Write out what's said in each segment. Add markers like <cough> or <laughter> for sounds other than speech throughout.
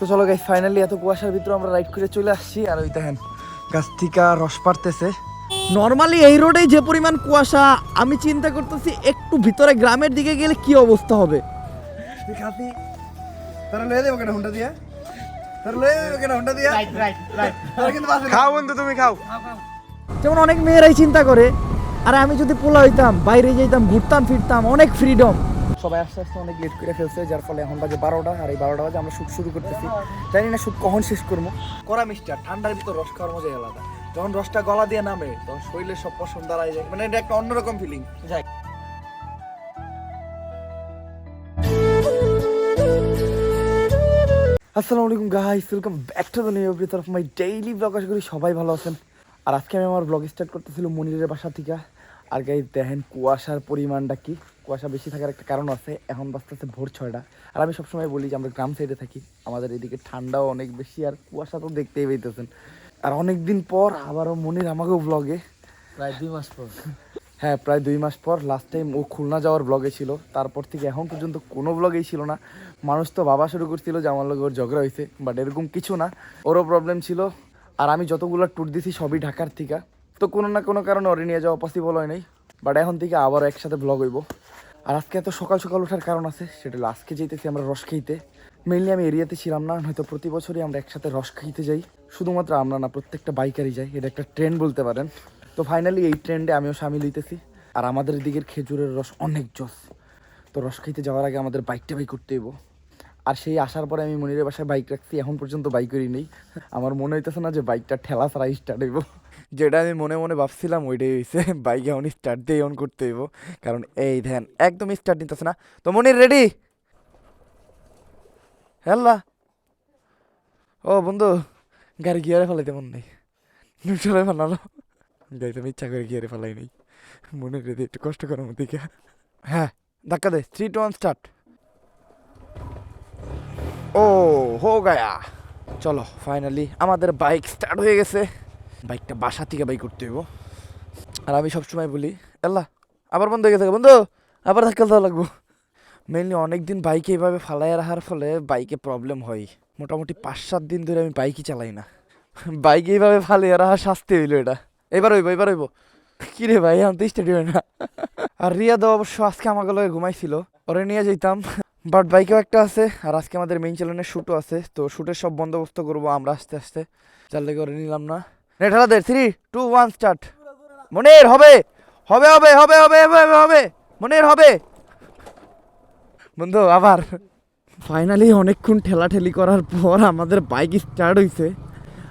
তো চলো গাই ফাইনালি এত কুয়াশার ভিতরে আমরা রাইড করে চলে আসছি। আর ওই দেখেন গাছ থেকে রস পারতেছে নর্মালি এই রোডে যে পরিমাণ কুয়াশা আমি চিন্তা করতেছি একটু ভিতরে গ্রামের দিকে গেলে কি অবস্থা হবে? তোরা লয়ে দেবো কেন হুন্ডা দিয়া? তোরা লয়ে দেবো কেন হুন্ডা দিয়া? রাইট রাইট রাইট কিন্তু খাও বন্ধু তুমি খাও। যেমন অনেক মেয়েরাই চিন্তা করে আরে আমি যদি পোলা হইতাম বাইরে যেতাম ঘুরতাম ফিরতাম অনেক ফ্রিডম সবাই আস্তে আস্তে অনেক লেট করে ফেলছে যার ফলে এখন বাজে বারোটা আর এই বারোটা বাজে আমরা শুট শুরু করতেছি। জানি না শুট কখন শেষ করব। করা মিষ্টি আর ঠান্ডার ভিতর রস খাওয়ার মজাই আলাদা। যখন রসটা গলা দিয়ে নামে তখন শরীরের সব পছন্দ দাঁড়ায় যায়। মানে এটা একটা অন্যরকম ফিলিং যাই আসসালামু আলাইকুম guys welcome back to the new episode of my daily blog আশা করি সবাই ভালো আছেন। আর আজকে আমি আমার ব্লগ স্টার্ট করতেছিল মনিরের বাসা থেকে। আর গাইস দেখেন কুয়াশার পরিমাণটা কি। কুয়াশা বেশি থাকার একটা কারণ আছে। এখন বাজতেছে ভোর ছয়টা। আর আমি সবসময় বলি যে আমরা গ্রাম সাইডে থাকি। আমাদের এদিকে ঠান্ডাও অনেক বেশি আর কুয়াশা তো দেখতেই পেতেছেন আর অনেক দিন পর আবারও মনির আমাকেও ব্লগে প্রায় দুই মাস পর। হ্যাঁ প্রায় দুই মাস পর লাস্ট টাইম ও খুলনা যাওয়ার ব্লগে ছিল। তারপর থেকে এখন পর্যন্ত কোনো ব্লগেই ছিল না। মানুষ তো বাবা শুরু করছিল যে আমার লোক ওর ঝগড়া হয়েছে বাট এরকম কিছু না। ওরও প্রবলেম ছিল। আর আমি যতগুলো ট্যুর দিছি সবই ঢাকার থেকে। তো কোনো না কোনো কারণে ওরে নিয়ে যাওয়া পসিবল হয় নাই। বাট এখন থেকে আবারও একসাথে ব্লগ হইব। আর আজকে এত সকাল সকাল ওঠার কারণ আছে, সেটা আজকে যেতেছি আমরা রস খেতে মেইনলি আমি এরিয়াতে ছিলাম না, হয়তো প্রতি বছরই আমরা একসাথে রস খাইতে যাই। শুধুমাত্র আমরা না, প্রত্যেকটা বাইকারই যাই এটা একটা ট্রেন্ড বলতে পারেন। তো ফাইনালি এই ট্রেন্ডে আমিও সামিল হইতেছি। আর আমাদের দিকের খেজুরের রস অনেক জস। তো রস খাইতে যাওয়ার আগে আমাদের বাইকটা বাই করতে হইব। আর সেই আসার পরে আমি মনিরের বাসায় বাইক রাখছি, এখন পর্যন্ত বাইকই নেই। আমার মনে হইতেছে না যে বাইকটা ঠেলা ছাড়া স্টার্ট হইব। যেটা আমি মনে মনে ভাবছিলাম, ওইটাই হয়েছে <laughs> বাইক এখন স্টার্ট দিয়ে অন করতে হইব। কারণ এই ধ্যান, একদম স্টার্ট নিতেছে না। তো মনির রেডি হ্যাল্লা ও বন্ধু, গাড়ি গিয়ারে ফেলাইতে মন নেই। চলে ফেলালো যাইতে আমি ইচ্ছা করে গিয়ারে ফেলাই নেই। মনে রেডি একটু কষ্ট করার মধ্যে হ্যাঁ ধাক্কা দে। থ্রি টু ওয়ান স্টার্ট ও, হো গায়া। চলো ফাইনালি আমাদের বাইক স্টার্ট হয়ে গেছে। বাইকটা বাসা থেকে বাইক করতে হইব। আর আমি সবসময় বলি, আল্লাহ, আবার বন্ধ হয়ে গেছে বন্ধু, আবার ধাক্কা দেওয়া লাগবো। মেনলি অনেক দিন বাইকে এইভাবে ফালাইয়া রাখার ফলে বাইকে প্রবলেম হয়। মোটামুটি পাঁচ সাত দিন ধরে আমি বাইকই চালাই না। বাইক এইভাবে ফালিয়ে রাখা শাস্তি হইল এটা। এবার হইব এবার হইব। কিরে ভাই আমি তো হয় না। আর রিয়া রিয়াদ অবশ্য আজকে আমাকে লগে ঘুমাইছিল। ওরে নিয়ে যেতাম বাট বাইকেও একটা আছে, আর আজকে আমাদের মেইন চ্যানেলের শ্যুটও আছে। তো শ্যুটের সব বন্দোবস্ত করব আমরা আস্তে আস্তে। যার লেগে ওরে নিলাম না। নেটালাদের থ্রি টু ওয়ান স্টার্ট মনের, হবে। হবে হবে হবে হবে হবে হবে। মনের, হবে। বন্ধু, আবার। ফাইনালি অনেকক্ষণ ঠেলাঠেলি করার পর আমাদের বাইক স্টার্ট হইছে।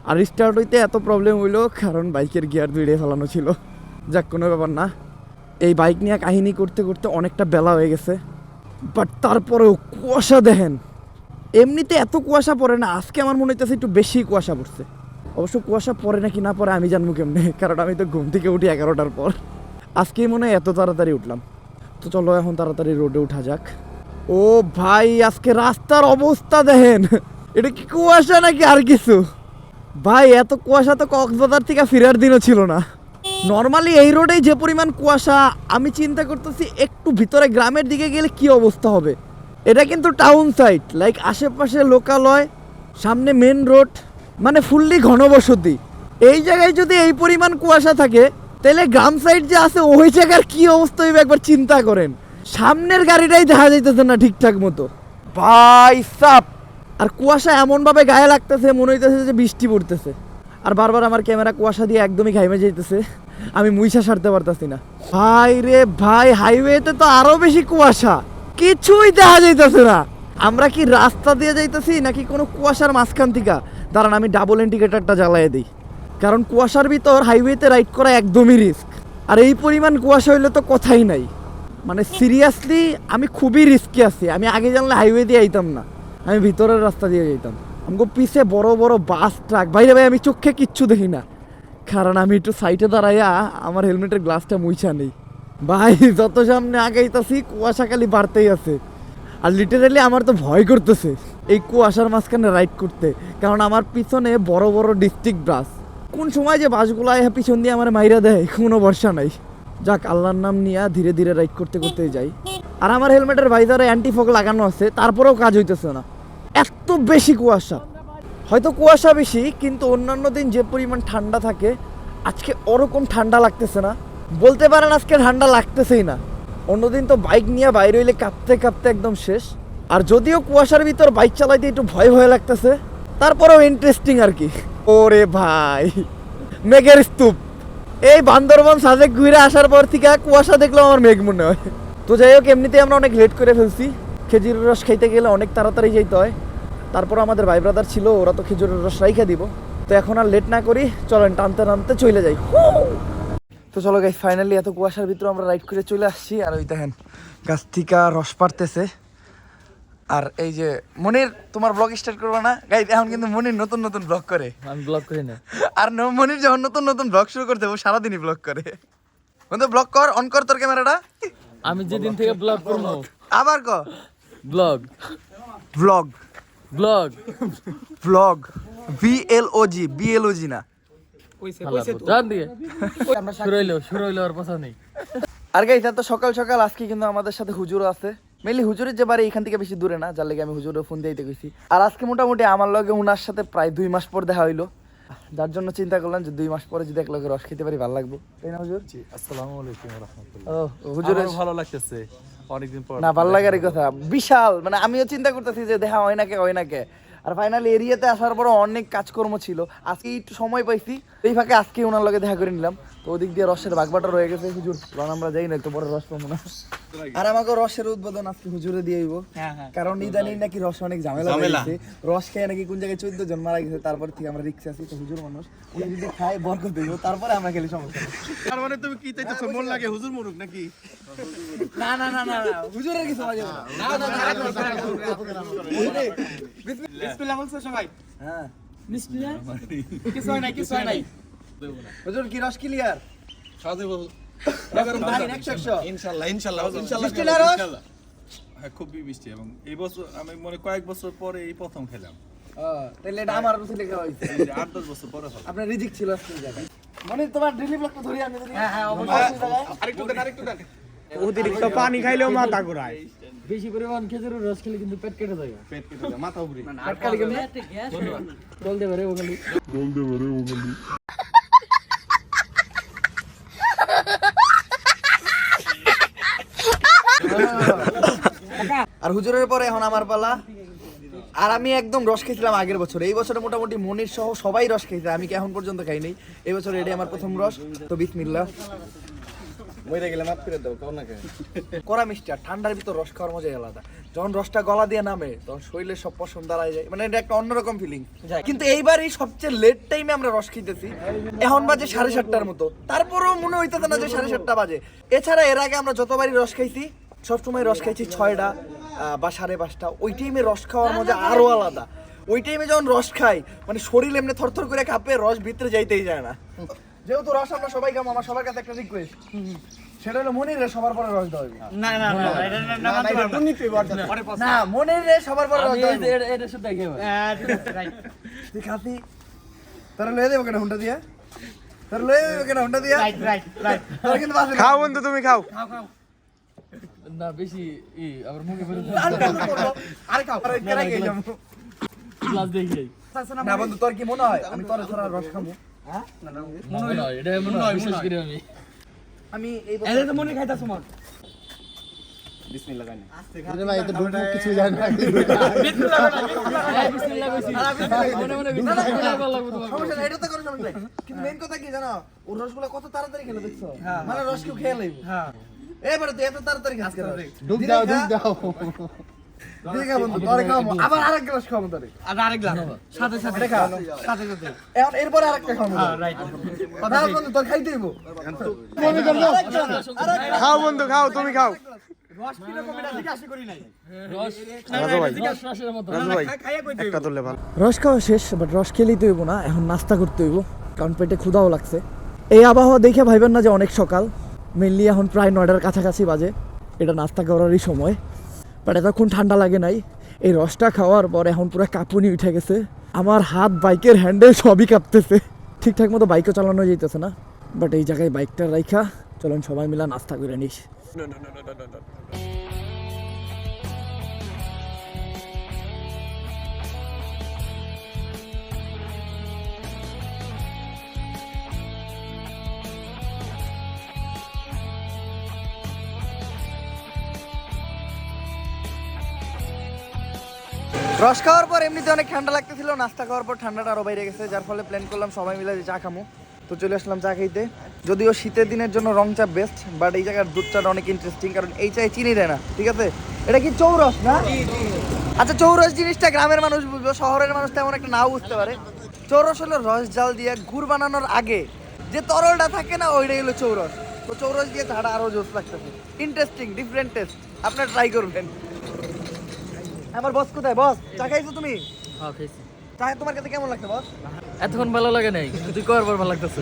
আর স্টার্ট হইতে এত প্রবলেম হইল, কারণ বাইকের গিয়ার দুইড়ে ফেলানো ছিল। যাক, কোনো ব্যাপার না। এই বাইক নিয়ে কাহিনী করতে করতে অনেকটা বেলা হয়ে গেছে। বাট তারপরেও কুয়াশা দেখেন। এমনিতে এত কুয়াশা পড়ে না, আজকে আমার মনে হইতেছে একটু বেশি কুয়াশা পড়ছে। অবশ্য কুয়াশা পড়ে নাকি না পরে আমি জানব কেমনে? কারণ আমি তো ঘুম থেকে উঠি এগারোটার পর। আজকেই মনে হয় এত তাড়াতাড়ি উঠলাম। তো চলো এখন তাড়াতাড়ি রোডে উঠা যাক। ও ভাই, আজকে রাস্তার অবস্থা দেখেন। এটা কি কুয়াশা নাকি আর কিছু? ভাই, এত কুয়াশা তো কক্সবাজার থেকে ফেরার দিনও ছিল না। নর্মালি এই রোডে যে পরিমাণ কুয়াশা, আমি চিন্তা করতেছি একটু ভিতরে গ্রামের দিকে গেলে কি অবস্থা হবে? এটা কিন্তু টাউন সাইড লাইক আশেপাশে লোকালয়, সামনে মেন রোড মানে ফুললি ঘনবসতি। এই জায়গায় যদি এই পরিমাণ কুয়াশা থাকে তাহলে গ্রাম সাইড যে আছে ওই জায়গার কি অবস্থা হইবে একবার চিন্তা করেন। সামনের গাড়িটাই দেখা যাইতেছে না ঠিকঠাক মতো। ভাই সাপ! আর কুয়াশা এমনভাবে গায়ে লাগতেছে মনে হইতেছে যে বৃষ্টি পড়তেছে। আর বারবার আমার ক্যামেরা কুয়াশা দিয়ে একদমই ঘাইমে যাইতেছে আমি মুইসা সারতে পারতাছি না। ভাই রে ভাই হাইওয়েতে তো আরও বেশি কুয়াশা। কিছুই দেখা যাইতেছে না। আমরা কি রাস্তা দিয়ে যাইতেছি নাকি কোনো কুয়াশার মাঝখান থেকে? দাঁড়ান, আমি ডাবল ইন্ডিকেটারটা জ্বালায় দিই। কারণ কুয়াশার ভিতর হাইওয়েতে রাইড করা একদমই রিস্ক আর এই পরিমাণ কুয়াশা হইলে তো কথাই নাই। মানে সিরিয়াসলি আমি খুবই রিস্কি আছি। আমি আগে জানলে হাইওয়ে দিয়ে আইতাম না। আমি ভিতরের রাস্তা দিয়ে যেতাম আমাকে পিছে বড় বড় বাস ট্রাক বাইরে ভাই, আমি চোখে কিচ্ছু দেখি না। কারণ আমি একটু সাইডে দাঁড়াইয়া আমার হেলমেটের গ্লাসটা মুইছা নেই। ভাই, যত সামনে আগাইতাছি, কুয়াশা খালি বাড়তেই আছে। আর লিটারেলি আমার তো ভয় করতেছে। এই কুয়াশার মাঝখানে রাইড করতে। কারণ আমার পিছনে বড় বড় ডিস্ট্রিক্ট বাস কোন সময় যে বাসগুলো পিছন দিয়ে আমার মাইরা দেয়, কোনো ভরসা নাই। যাক, আল্লাহর নাম নিয়ে ধীরে ধীরে রাইড করতে করতে যাই। আর আমার হেলমেটের ভাইজারে অ্যান্টি ফগ লাগানো আছে, তারপরেও কাজ হইতেছে না। এত বেশি কুয়াশা। হয়তো কুয়াশা বেশি, কিন্তু অন্যান্য দিন যে পরিমাণ ঠান্ডা থাকে, আজকে ওরকম ঠান্ডা লাগতেছে না। বলতে পারেন আজকে ঠান্ডা লাগতেছেই না। অন্যদিন তো বাইক নিয়ে বাইরে হইলে কাঁপতে কাঁপতে একদম শেষ। আর যদিও কুয়াশার ভিতর বাইক চালাইতে একটু ভয় ভয় লাগতেছে, তারপরেও ইন্টারেস্টিং আর কি। ওরে ভাই, মেঘের স্তূপ। এই বান্দরবন সাজেক ঘুরে আসার পর থেকে কুয়াশা দেখলেও আমার মেঘ মনে হয়। তো যাই হোক এমনিতে আমরা অনেক লেট করে ফেলছি। খেজুরের রস খাইতে গেলে অনেক তাড়াতাড়ি যেতে হয়। তারপর আমাদের ভাই ব্রাদার ছিল, ওরা তো খেজুরের রস রাইখা দিব। তো এখন আর লেট না করি, চলেন টানতে টানতে চলে যাই। তো চলো গাই ফাইনালি এত কুয়াশার ভিতরে আমরা রাইড করে চলে আসছি। আর ওই দেখেন, গাছ থেকে রস পারতেছে আর এই যে মনির তোমার ব্লগ স্টার্ট করবে না? গাই এখন কিন্তু মনির নতুন নতুন ব্লগ করে। আমি ব্লগ করি না। আর ন- মনির যখন নতুন নতুন ব্লগ শুরু করতে ও সারাদিনই ব্লগ করে। বন্ধু ব্লগ কর অন কর তোর ক্যামেরাটা। আমি যেদিন থেকে ব্লগ করব আবার ক blog blog blog blog B L O G B L O G না। জান দিয়ে। শুরু হইল শুরু হইল আর কথা নেই। আর গাইস তো সকাল সকাল আজকে কিন্তু আমাদের সাথে হুজুরও আছে। মেনলি হুজুরের যে বাড়ি এখান থেকে বেশি দূরে না যার লেগে আমি হুজুরের ফোন দিতে গেছি আর আজকে মোটামুটি আমার লগে উনার সাথে প্রায় দুই মাস পর দেখা হইল। যার জন্য চিন্তা করলাম যে দুই মাস পরে যদি এক লগে রস খেতে পারি ভালো লাগবে। তাই না হুজুর? আসসালামু আলাইকুম রহমতুল্লাহ ও হুজুরের ভালো লাগতেছে অনেকদিন পর। না ভালো লাগার কথা। বিশাল! মানে আমিও চিন্তা করতেছি যে দেখা হয় না কে হয় না কে আর ফাইনালি এরিয়াতে আসার পর অনেক কাজকর্ম ছিল। আজকে একটু সময় পাইছি। এই ফাঁকে আজকে ওনার লগে দেখা করে নিলাম। ওদিক দিয়ে রসের বাগবাটা রয়ে গেছে হুজুর কারণ আমরা যাই না তো বড় রস পাবো না আর আমাকে রসের উদ্বোধন আজকে হুজুরে দিয়ে হইব কারণ ইদানিং নাকি রস অনেক ঝামেলা হয়ে গেছে রস খেয়ে নাকি কোন জায়গায় চোদ্দ জন মারা গেছে তারপর থেকে আমরা রিক্সে আছি তো হুজুর মানুষ উনি যদি খায় বরকত হইব তারপরে আমরা খেলে সমস্যা তার মানে তুমি কি চাইতেছো মন লাগে হুজুর মুরুক নাকি না না না না না হুজুরের কিছু বাজে না না না বিসমিল্লাহ বলছো সবাই হ্যাঁ কিছু হয় নাই কিছু হয় নাই হুজুর কি রস ক্লিয়ার ইনশাআল্লাহ ইনশাআল্লাহ ইনশাআল্লাহ। হ্যাঁ খুবই মিষ্টি এবং এই বছর আমি মনে কয়েক বছর পরে এই প্রথম খেলাম। তাহলে এটা আমার রুচি লেখা হয়েছে। আট দশ বছর পরে হলো আপনার রিজিক ছিল মানে তোমার ডেলি ব্লগটা ধরি আমি ধরি হ্যাঁ হ্যাঁ আরেকটু দেন আরেকটু দেন। অতিরিক্ত পানি খাইলেও মাথা ঘুরায়। বেশি পরিমাণ খেজুরের রস খেলে কিন্তু পেট কেটে যায় পেট কেটে যায়, মাথা উপরে বলতে পারে ওখানে <laughs> আর হুজুরের পরে এখন আমার পালা। আর আমি একদম রস খেয়েছিলাম আগের বছর। এই বছরে মোটামুটি মনির সহ সবাই রস খেয়েছে। আমি কি এখন পর্যন্ত খাই নাই। এই বছর এটাই আমার প্রথম রস। তো বিসমিল্লাহ। মরে গেলে মাফ করে দাও কাও না কড়া মিষ্টি আর ঠান্ডার ভিতর রস খাওয়ার মজাই আলাদা। যখন রসটা গলা দিয়ে নামে তখন শরীরের সব পশম দাঁড়ায় যায়। মানে এটা একটা অন্যরকম ফিলিং কিন্তু এইবারই সবচেয়ে লেট টাইমে আমরা রস খেতেছি। এখন বাজে সাড়ে সাতটার মতো। তারপরেও মনে হইতেছে না যে সাড়ে সাতটা বাজে। এছাড়া এর আগে আমরা যতবারই রস খাইছি সবসময় রস খাইছি ছয়টা বা সাড়ে পাঁচটা। ওই টাইমে রস খাওয়ার মজা আরও আলাদা। ওই টাইমে যখন রস খাই মানে শরীর এমনি থরথর করে কাঁপে রস ভিতরে যাইতেই যায় না। যেহেতু রস আমরা সবাই খাব আমার সবার কাছে একটা রিকোয়েস্ট সেটা হলো মনির রে সবার পরে রস দেওয়া। না না না না না মনির রে সবার পরে রস দেওয়া। এটা শুধু দেখে তুই খাতি। তোরা লয়ে দেবো কেন হুন্ডা দিয়া? তোরা লয়ে দেবো কেন হুন্ডা দিয়া? রাইট রাইট রাইট তোরা কিন্তু খাও বন্ধু তুমি খাও। না বেশি ই আবার মুখে বেরো আরে খাও আরে কেন গেই যাব ক্লাস দেখি যাই না বন্ধু তোর কি মনে হয় আমি তোর ছাড়া রস খাব মনে হয় এটা মনে হয় বিশেষ করে আমি আমি এই এটা তো মনে খাইতাছ মন মনে মনে বিসমিল্লাহ ভালো তোমার সমস্যা এটা তো কোনো সমস্যা নাই। কিন্তু মেন কথা কি জানো ওর রসগুলো কত তাড়াতাড়ি খেলে দেখছ মানে রস কেউ খেয়ে লাইব এবারে এত তাড়াতাড়ি ডুব দাও ডুব দাও। ঠিক আছে বন্ধু তোরে খাওয়াবো। আবার আরেক গ্লাস খাওয়াবো তোরে। আর আরেক গ্লাস। সাথে সাথে। সাথে সাথে। এখন এরপরে আরেকটা খাওয়াবো। রাইট কথা বন্ধু তোর খাইতে হইব। খাও বন্ধু খাও তুমি খাও। রস খাওয়া শেষ বাট রস খেলেই তো হইব না। এখন নাস্তা করতে হইব। কারণ পেটে ক্ষুধাও লাগছে। এই আবহাওয়া দেখে ভাইবেন না যে অনেক সকাল। মেনলি এখন প্রায় নয়টার কাছাকাছি বাজে এটা নাস্তা করারই সময় বাট এতক্ষণ ঠান্ডা লাগে নাই এই রসটা খাওয়ার পর এখন পুরো কাঁপুনি উঠে গেছে আমার হাত বাইকের হ্যান্ডেল সবই কাঁপতেছে ঠিকঠাক মতো বাইকও চালানো যেতেছে না বাট এই জায়গায় বাইকটা রাইখা চলুন সবাই মিলা নাস্তা করে নিস রস খাওয়ার পর এমনিতে অনেক ঠান্ডা লাগতেছিল নাস্তা খাওয়ার পর ঠান্ডাটা আরও বাইরে গেছে যার ফলে প্ল্যান করলাম সবাই মিলে যে চা খামু। তো চলে আসলাম চা খাইতে। যদিও শীতের দিনের জন্য রং চা বেস্ট বাট এই জায়গার দুধ চাটা অনেক ইন্টারেস্টিং কারণ এই চায় চিনি দেয় না ঠিক আছে? এটা কি চৌরস না? আচ্ছা চৌরস জিনিসটা গ্রামের মানুষ বুঝব শহরের মানুষ তেমন একটা নাও বুঝতে পারে। চৌরস হলো রস জাল দিয়ে গুড় বানানোর আগে যে তরলটা থাকে না ওইটাই হলো চৌরস। তো চৌরস দিয়ে চাটা আরও জোস লাগতেছে। ইন্টারেস্টিং ডিফারেন্ট টেস্ট আপনারা ট্রাই করবেন। আমার বস কোথায়? বস চা খাইছো তুমি? হ্যাঁ খাইছি। চা তোমার কাছে কেমন লাগছে বস এতক্ষণ ভালো লাগে নাই কিন্তু তুই করার পর ভালো লাগতেছে।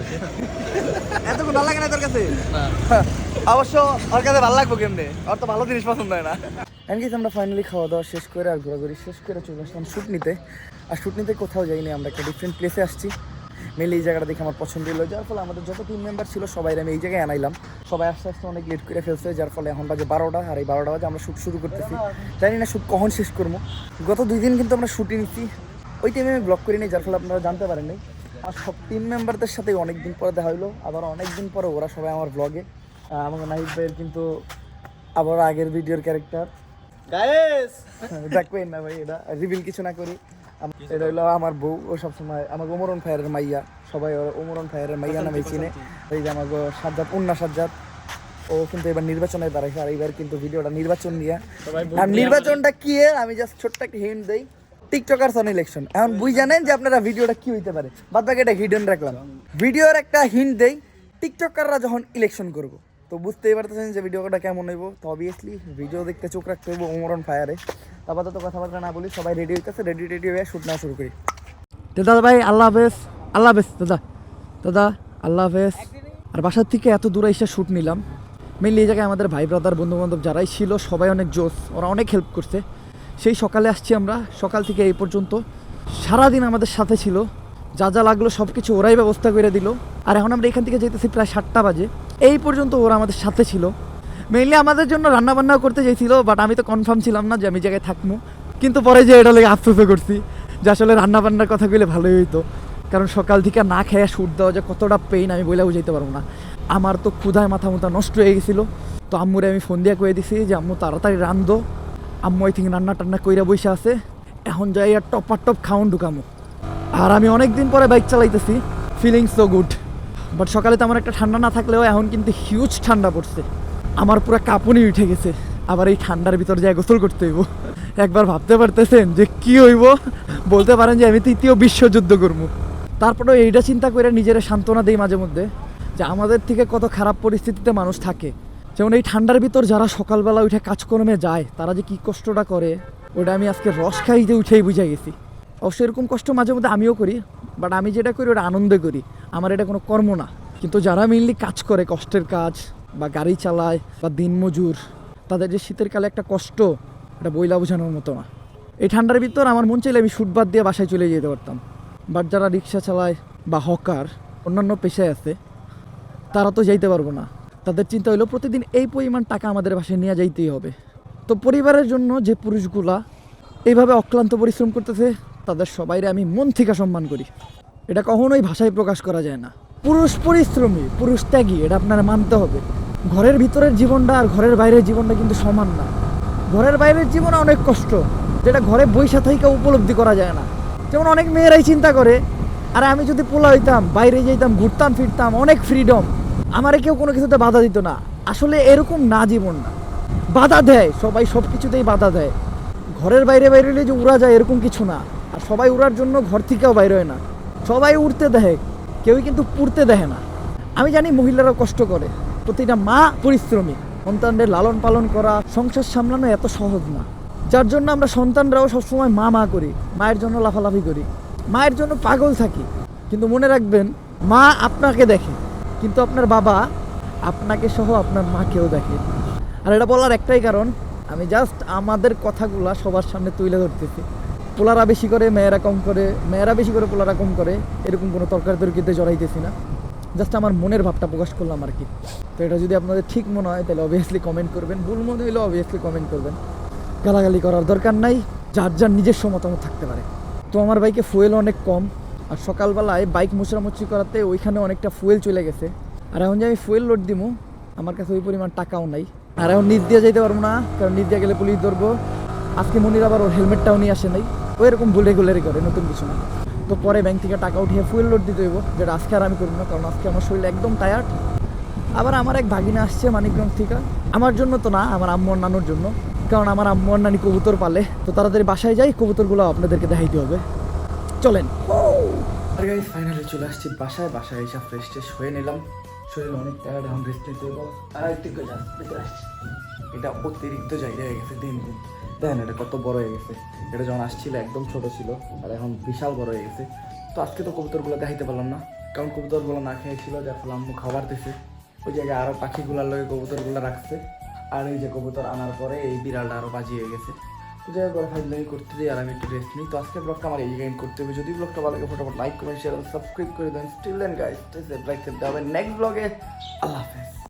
এতক্ষণ ভালো লাগে না তোর কাছে? না। <laughs> অবশ্য ওর কাছে ভালো লাগবো কেমনে? ওর তো ভালো জিনিস পছন্দ হয় না। এমনকি আমরা ফাইনালি খাওয়া দাওয়া শেষ করে আর ঘোরাঘুরি শেষ করে চলে আসলাম শ্যুট নিতে। আর শ্যুট নিতে কোথাও যাইনি আমরা একটা ডিফারেন্ট প্লেসে আসছি। মেনলি এই জায়গাটা দেখে আমার পছন্দ হলো। যার ফলে আমাদের যত টিম মেম্বার ছিল সবাই আমি এই জায়গায় আনাইলাম। সবাই আস্তে আস্তে অনেক লেট করে ফেলছে যার ফলে এখন বাজে বারোটা আর এই বারোটা বাজে আমরা শ্যুট শুরু করতেছি। জানি না শ্যুট কখন শেষ করব। গত দুই দিন কিন্তু আমরা শুটিং নিচ্ছি ওই টাইমে আমি ব্লগ করিনি যার ফলে আপনারা জানতে পারেননি। আর সব টিম মেম্বারদের সাথে অনেক দিন পরে দেখা হলো আবার অনেক দিন পরে ওরা সবাই আমার ব্লগে আমাকে নাহিদ ভাইয়ের কিন্তু আবার আগের ভিডিওর ক্যারেক্টার গায়েস দেখবেন না ভাই এটা রিভিল কিছু না করি। এটা হলো আমার বউ ও সবসময় ওমরন ফায়ারের মাইয়া। সবাই ওর ওমরন ফায়ারের মাইয়া নামে চিনে। এই যে আমার সাজ্জাদ উন্না সাজ্জাদ ও কিন্তু এবার নির্বাচনে দাঁড়াইছে আর এইবার কিন্তু ভিডিওটা নির্বাচন নিয়ে। আর নির্বাচনটা কি আমি জাস্ট ছোট্ট একটা হিন্ট দেই। টিকটকার অন ইলেকশন এখন বুঝ জানেন যে আপনারা ভিডিওটা কি হইতে পারে? বাদ বাকি এটা হিডেন রাখলাম। ভিডিওর একটা হিন্ট দেই। টিকটকাররা যখন ইলেকশন করব তো বুঝতেই পারতেছেন যে ভিডিওটা কেমন হইব। তো অবভিয়াসলি ভিডিও দেখতে চোখ রাখতে হইব ওমরন ফায়ারে তারপর তো কথাবার্তা না বলি, সবাই রেডি হইতেছে রেডি রেডি হয়ে শুট না শুরু করি। তো দাদা ভাই, আল্লাহ হাফেজ আল্লাহ হাফেজ, দাদা দাদা, আল্লাহ হাফেজ। আর বাসার থেকে এত দূরে এসে শ্যুট নিলাম। মেনলি এই জায়গায় আমাদের ভাই ব্রাদার বন্ধু বান্ধব যারাই ছিল, সবাই অনেক জোস, ওরা অনেক হেল্প করছে। সেই সকালে আসছি আমরা, সকাল থেকে এই পর্যন্ত। সারাদিন আমাদের সাথে ছিল। যা যা লাগল সব কিছু ওরাই ব্যবস্থা করে দিল। আর এখন আমরা এখান থেকে যেতেছি প্রায় সাতটা বাজে। এই পর্যন্ত ওরা আমাদের সাথে ছিল। মেইনলি আমাদের জন্য রান্না বান্না করতে চাইছিল বাট আমি তো কনফার্ম ছিলাম না যে আমি জায়গায় থাকব। কিন্তু পরে যে এটা লেগে আফসোসও করছি যে আসলে রান্না বান্নার কথা কইলে ভালোই হইতো। কারণ সকাল থেকে না খেয়ে শুট দেওয়া যে কতটা পেইন আমি বলে বুঝাইতে পারব না। আমার তো ক্ষুধায় মাথা মুথা নষ্ট হয়ে গেছিল। তো আম্মুরে আমি ফোন দিয়ে কয়ে দিছি যে, আম্মু, তাড়াতাড়ি রান্ধো। আম্মু আই থিঙ্ক রান্না টান্না কইরা বসে আছে। এখন যাই আর টপ টপ খাউন ঢুকামো। আর আমি অনেক দিন পরে বাইক চালাইতেছি। ফিলিং সো গুড বাট সকালে তো আমার একটা ঠান্ডা না থাকলেও এখন কিন্তু হিউজ ঠান্ডা পড়ছে। আমার পুরো কাঁপুনি উঠে গেছে। আবার এই ঠান্ডার ভিতর যায় গোসল করতে হইব। একবার ভাবতে পারতেছেন যে কি হইব? বলতে পারেন যে আমি তৃতীয় বিশ্বযুদ্ধ করব। তারপরেও এইটা চিন্তা করে নিজেরা সান্ত্বনা দেই মাঝে মধ্যে যে আমাদের থেকে কত খারাপ পরিস্থিতিতে মানুষ থাকে। যেমন এই ঠান্ডার ভিতর যারা সকালবেলা উঠে কাজকর্মে যায়, তারা যে কি কষ্টটা করে ওটা আমি আজকে রস খাইতে উঠেই বুঝে গেছি। অবশ্য এরকম কষ্ট মাঝে মধ্যে আমিও করি বাট আমি যেটা করি ওটা আনন্দে করি। আমার এটা কোনো কর্ম না। কিন্তু যারা মেইনলি কাজ করে, কষ্টের কাজ বা গাড়ি চালায় বা দিনমজুর তাদের যে শীতের কালে একটা কষ্ট, এটা বইলা বোঝানোর মতো না। এই ঠান্ডার ভিতর আমার মন চাইলে আমি শুট বাদ দিয়ে বাসায় চলে যেতে পারতাম। বাট যারা রিক্সা চালায় বা হকার, অন্যান্য পেশায় আছে, তারা তো যাইতে পারব না। তাদের চিন্তা হলো প্রতিদিন এই পরিমাণ টাকা আমাদের বাসায় নিয়ে যাইতেই হবে। তো পরিবারের জন্য যে পুরুষগুলা এইভাবে অক্লান্ত পরিশ্রম করতেছে তাদের সবাইরে আমি মন থেকে সম্মান করি। এটা কখনোই ভাষায় প্রকাশ করা যায় না। পুরুষ পরিশ্রমী, পুরুষ ত্যাগী, এটা আপনারা মানতে হবে। ঘরের ভিতরের জীবনটা আর ঘরের বাইরের জীবনটা কিন্তু সমান না। ঘরের বাইরের জীবন অনেক কষ্ট, যেটা ঘরে বৈশা থেকে উপলব্ধি করা যায় না। যেমন অনেক মেয়েরাই চিন্তা করে, আর আমি যদি পোলা হইতাম, বাইরে যেতাম ঘুরতাম, ফিরতাম, অনেক ফ্রিডম আমারে কেউ কোনো কিছুতে বাধা দিত না। আসলে এরকম না জীবন না। বাধা দেয়, সবাই সব কিছুতেই বাধা দেয়। ঘরের বাইরে বাইরে যে উড়া যায় এরকম কিছু না। সবাই উড়ার জন্য ঘর থেকেও বাইরে হয় না। সবাই উড়তে দেয় কেউই কিন্তু পুড়তে দেয় না। আমি জানি মহিলারা কষ্ট করে। প্রতিটা মা পরিশ্রমী। সন্তানদের লালন পালন করা, সংসার সামলানো এত সহজ না। যার জন্য আমরা সন্তানরাও সবসময় মা মা করি, মায়ের জন্য লাফালাফি করি। মায়ের জন্য পাগল থাকি। কিন্তু মনে রাখবেন, মা আপনাকে দেখে। কিন্তু আপনার বাবা আপনাকে সহ আপনার মাকেও দেখে। আর এটা বলার একটাই কারণ, আমি জাস্ট আমাদের কথাগুলা সবার সামনে তুলে ধরতেছি। পোলারা বেশি করে, মেয়েরা কম করে, মেয়েরা বেশি করে, পোলারা কম করে, এরকম কোনো তরকারি তরকিতে জড়াইতেছি না। জাস্ট আমার মনের ভাবটা প্রকাশ করলাম আর কি। তো এটা যদি আপনাদের ঠিক মনে হয়, তাহলে অবভিয়াসলি কমেন্ট করবেন। ভুল মনে হলে অবভিয়াসলি কমেন্ট করবেন। গালাগালি করার দরকার নাই, যার যার নিজস্ব মতামত থাকতে পারে। তো আমার বাইকে ফুয়েল অনেক কম, আর সকালবেলায় বাইক মোছরামুচি করাতে ওইখানে অনেকটা ফুয়েল চলে গেছে। আর এখন যে আমি ফুয়েল লোড দিমু, আমার কাছে ওই পরিমাণ টাকাও নাই। আর এখন নিচ দিয়ে যেতে পারব না, কারণ নিচ দিয়ে গেলে পুলিশ ধরবো। আজকে মনির আবার ওর হেলমেটটাও নিয়ে আসে নাই। ওই এরকম ভুল রেগুলারই করে, নতুন কিছু না। তো পরে ব্যাংক থেকে টাকা উঠিয়ে ফুয়েল লোড দিতে হইব যেটা আজকে আর আমি করব না, কারণ আজকে আমার শরীর একদম টায়ার্ড আবার আমার এক ভাগিনা আসছে মানিকগঞ্জ থেকে। আমার জন্য তো না, আমার আম্মু নানুর জন্য। কারণ আমার আম্মু নানি কবুতর পালে। তো তাড়াতাড়ি বাসায় যাই, কবুতরগুলো আপনাদেরকে দেখাইতে হবে। চলেন। আর ফাইনালি চলে আসছি বাসায়। বাসায় এসে ফ্রেশ ট্রেশ হয়ে নিলাম। শরীর অনেক টায়ার্ড এখন রেস্ট নিতে হইব আর একটু এটা অতিরিক্ত জায়গা হয়ে গেছে দিন দিন। দেখেন এটা কত বড় হয়ে গেছে। এটা যখন আসছিল, একদম ছোট ছিল, আর এখন বিশাল বড় হয়ে গেছে। তো আজকে তো কবুতরগুলো দেখাইতে পারলাম না। কারণ কবুতরগুলো না খেয়েছিল, যার ফলে আম্মু খাবার দিছে। ওই জায়গায় আরও পাখিগুলোর লগে কবুতরগুলো রাখছে। আর এই যে কবুতর আনার পরে এই বিড়ালটা আরও বাজিয়ে গেছে। যাই হোক ভাই ফাইনালি করতে দিই আর আমি একটু রেস্ট নিই। তো আজকে ব্লগটা আমার এই জায়গায় করতে হবে। যদি ব্লগটা ভালো লাগে, ফটোফট লাইক কমেন্ট শেয়ার সাবস্ক্রাইব করে দেন। স্টিল দেন গাইস লাইক হবে নেক্সট ব্লগে আল্লাহ